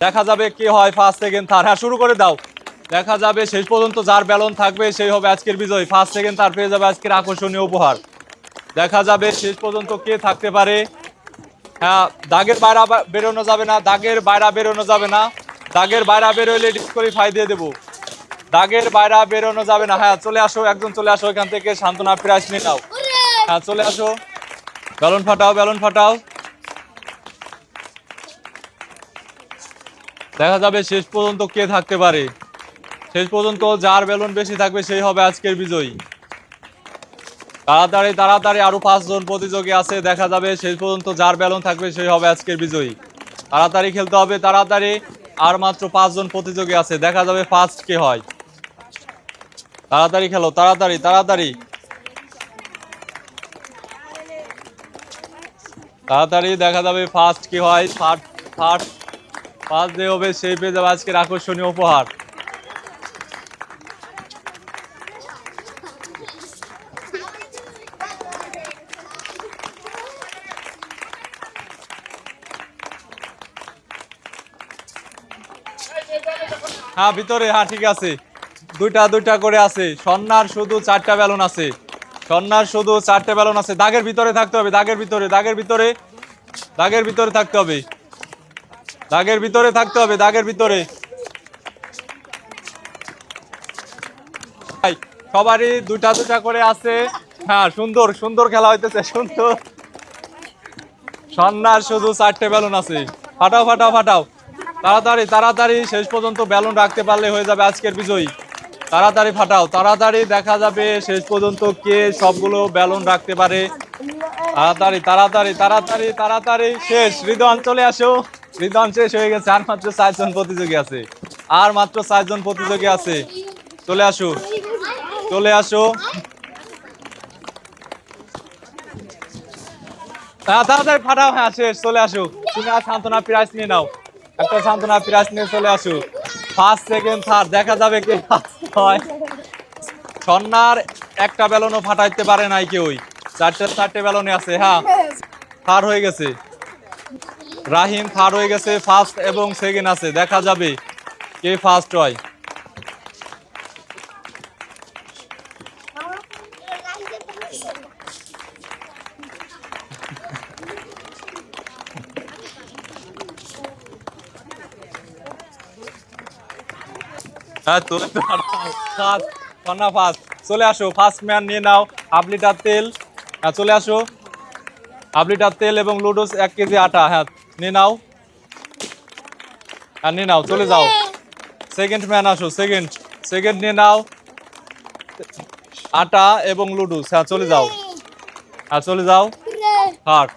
দেখা যাবে কি হয় ফার্স্ট সেকেন্ড থার্ড হ্যাঁ শুরু করে দাও। দেখা যাবে শেষ পর্যন্ত যার ব্যালন থাকবে সেই হবে আজকের বিজয়। ফার্স্ট সেকেন্ড থার্ড পেয়ে যাবে আজকের আকর্ষণীয় উপহার। দেখা যাবে শেষ পর্যন্ত কে থাকতে পারে। হ্যাঁ দাগের বাইরা বেরোনো যাবে না। দাগের বাইরা বেরোনো যাবে না। দাগের বাইরা বেরোলে ডিসকোয়ালিফাই দিয়ে দেবো। দাগের বাইরা বেরোনো যাবে না। হ্যাঁ চলে আসো একজন চলে আসো এখান থেকে। সান্ত্বনা প্রাইজ নিয়ে নাও। হ্যাঁ চলে আসো। বেলুন ফাটাও বেলুন ফাটাও। দেখা যাবে শেষ পর্যন্ত কে থাকতে পারে। শেষ পর্যন্ত যার বেলুন বেশি থাকবে সেই হবে আজকের বিজয়ী। তাড়াতাড়ি তাড়াতাড়ি আরও পাঁচজন প্রতিযোগী আছে, দেখা যাবে শেষ পর্যন্ত যার বেলুন থাকবে সেই হবে আজকের বিজয়ী। তাড়াতাড়ি খেলতে হবে, তাড়াতাড়ি আর মাত্র পাঁচজন প্রতিযোগী আছে, দেখা যাবে ফার্স্ট কে হয়। তাড়াতাড়ি খেলো, তাড়াতাড়ি তাড়াতাড়ি। তাড়াতাড়ি দেখা যাবে ফার্স্ট কি হয় ফার্স্ট ফার্স্ট ফার্স্ট যে হবে, সেই পেয়ে যাবে আজকের আকর্ষণীয় উপহার। হ্যাঁ ভিতরে হ্যাঁ ঠিক আছে। দুইটা দুইটা করে আছে। সন্ন্যার শুধু চারটা বেলুন আছে। সন্ন্যার শুধু চারটে বেলুন আছে। দাগের ভিতরে থাকতে হবে, দাগের ভিতরে দাগের ভিতরে দাগের ভিতরে থাকতে হবে। দাগের ভিতরে থাকতে হবে, দাগের ভিতরে। সবারই দুটা দুটা করে আছে। হ্যাঁ সুন্দর সুন্দর খেলা হইতেছে, সুন্দর। সন্ন্যার শুধু চারটে বেলুন আছে। ফাটাও ফাটাও ফাটাও। তাড়াতাড়ি তাড়াতাড়ি, শেষ পর্যন্ত বেলুন রাখতে পারলে হয়ে যাবে আজকের বিজয়ী। তাড়াতাড়ি ফাটাও, তাড়াতাড়ি দেখা যাবে শেষ পর্যন্ত কে সবগুলো বেলুন রাখতে পারে। তাড়াতাড়ি তাড়াতাড়ি তাড়াতাড়ি তাড়াতাড়ি, শেষ। হৃদয় চলে আসো। হৃদয় শেষ হয়ে গেছে, আর মাত্র চারজন প্রতিযোগী আছে। আর মাত্র চারজন প্রতিযোগী আছে। চলে আসো। চলে আসো। হ্যাঁ তাড়াতাড়ি ফাটাও। হ্যাঁ শেষ। চলে আসো। তুমি আর প্রাইজ নিয়ে নাও। একটা সান্ত্বনা প্রাইজ নিয়ে চলে আসো। ফার্স্ট সেকেন্ড থার্ড দেখা যাবে কে হয়। সন্ন্যার একটা বেলনও ফাটাইতে পারে নাই কেউই। চারটে চারটে বেলনে আছে। হ্যাঁ থার্ড হয়ে গেছে। রাহিম থার্ড হয়ে গেছে ফার্স্ট এবং সেকেন্ড আছে, দেখা যাবে কে ফার্স্ট হয়। হ্যাঁ চলে আসো ফার্স্ট ম্যান নিয়ে নাও হাফ লিটার তেল। হ্যাঁ চলে আসো। হাফ লিটার তেল এবং লুডোস এক কেজি আটা হ্যাঁ। নিয়ে নাও আর নিয়ে নাও চলে যাও। সেকেন্ড ম্যান আসো সেকেন্ড সেকেন্ড নিয়ে নাও আটা এবং লুডু হ্যাঁ চলে যাও। আর চলে যাও। থার্ড